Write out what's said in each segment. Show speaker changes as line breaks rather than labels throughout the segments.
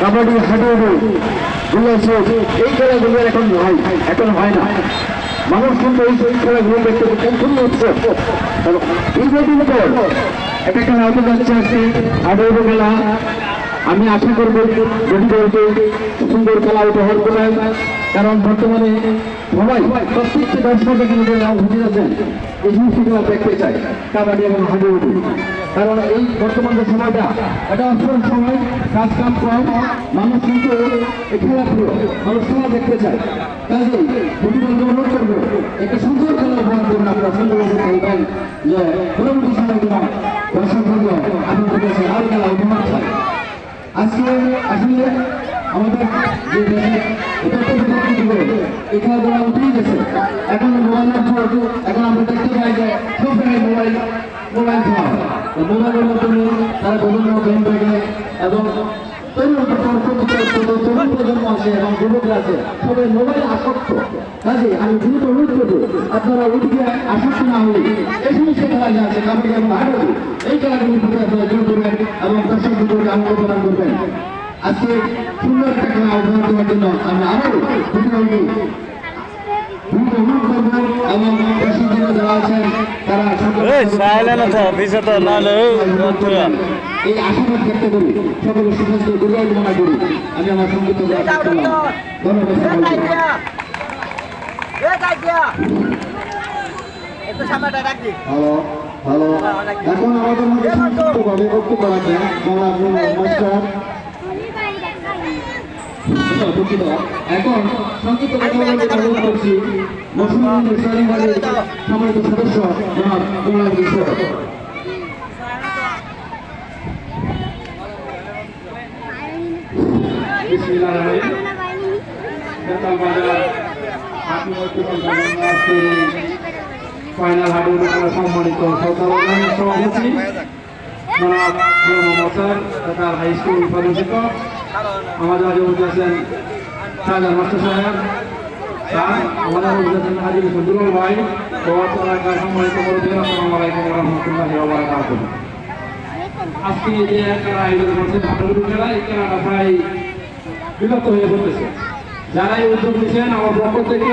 কাবাডি, হাডুডু গুলাসুট এই খেলাগুলো এখন হয় এখন হয় না। মানুষ কিন্তু এই খেলাগুলো দেখতে সম্পূর্ণ উৎসব। দীর্ঘদিন পর একটা খেলা হতে যাচ্ছে আজকে, হাডুডু খেলা। আমি আশা করব যদি বলতে সুন্দর খেলা উপহার করবেন কারণ বর্তমানে সবাই প্রত্যেকটি দর্শক কিন্তু বুঝে যাচ্ছেন এই জিনিসটি খেলা দেখতে চাই কাবাডি এবং হাডুডু। কারণ এই বর্তমান যে সময়টা, এটা অসুর সময়, কাজ কাম কম, মানুষ কিন্তু খেলা প্রিয় মানুষ খেলা দেখতে চায়। কাজে বলতে অনুরোধ করব একটা সুন্দর খেলা উপহার করবেন আপনারা খেলবেন। যে পরবর্তী আমাদের যে দেশে এটা তো গেছে। এখন মোবাইলের যুগ এখন আমরা দেখতে পাই যে সব জায়গায় মোবাইল মোবাইল খেলা মোবাইলের মাধ্যমে তারা এবং তরুণ তরুণ আসক্ত। কাজে আমি দ্রুত অনুরোধ করব, আপনারা ওইদিকে আসক্ত না হলে এই সমস্ত খেলা আছে, কাবাডি এই খেলাগুলির প্রতি আপনারা জোর প্রদান করবেন। আজকে সুন্দর একটা খেলা আহ্বান দেওয়ার জন্য আমরা করব এবং দর্শকদের যারা আছেন তারা
এই সাইলেন্ট তো পিছে তো নাহলে
এই আশীর্বাদ ব্যক্ত করি সকলের সুস্বাস্থ্য দীর্ঘায়ু কামনা করি। আমি আমার সংগীত ধন্যবাদ হ্যালো হ্যালো। এখন আমাদের মধ্যে বক্তব্য রাখবেন। মাস্টার দুঃখিত। এখন সংক্ষিপ্ত কথা বলতে অনুরোধ করছি। মুসলমান ইসলামী সম্মানিত সদস্য জনাব কিশোর
ফাইনাল সম্মানিত সভাপতি জনাব মোহাম্মদ স্যার হাই স্কুল প্রধান শিক্ষক আমাদের মাঝে আছেন মাস্টার সাহেব আজকে আয়োজন প্রায় হয়ে যারা এই উদ্যোগ নিচ্ছেন আমার পক্ষ থেকে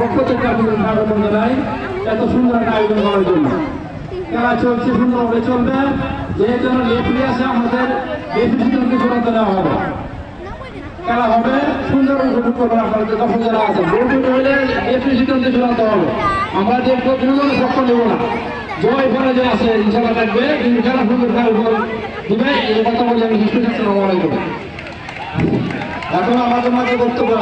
পক্ষ থেকে আপনাদের স্বাগত জানাই। এত সুন্দর একটা আয়োজন করার জন্য। খেলা চলছে, সুন্দরভাবে চলবে। যে যেন লেফলি আছে আমাদের লেফলি চূড়ান্ত দেওয়া হবে। খেলা হবে সুন্দর যারা আছে বোর্ড হলে সিদ্ধান্ত চূড়ান্ত হবে। আমরা দেখব কোনো ধরনের নেব না। জয় ফলে যে আছে ইনশাল্লাহ থাকবে, কিন্তু খেলা সুন্দর খেলা উপর দিবে। এই কথা বলে আমি
এখন আমাদের মাঝে বক্তব্য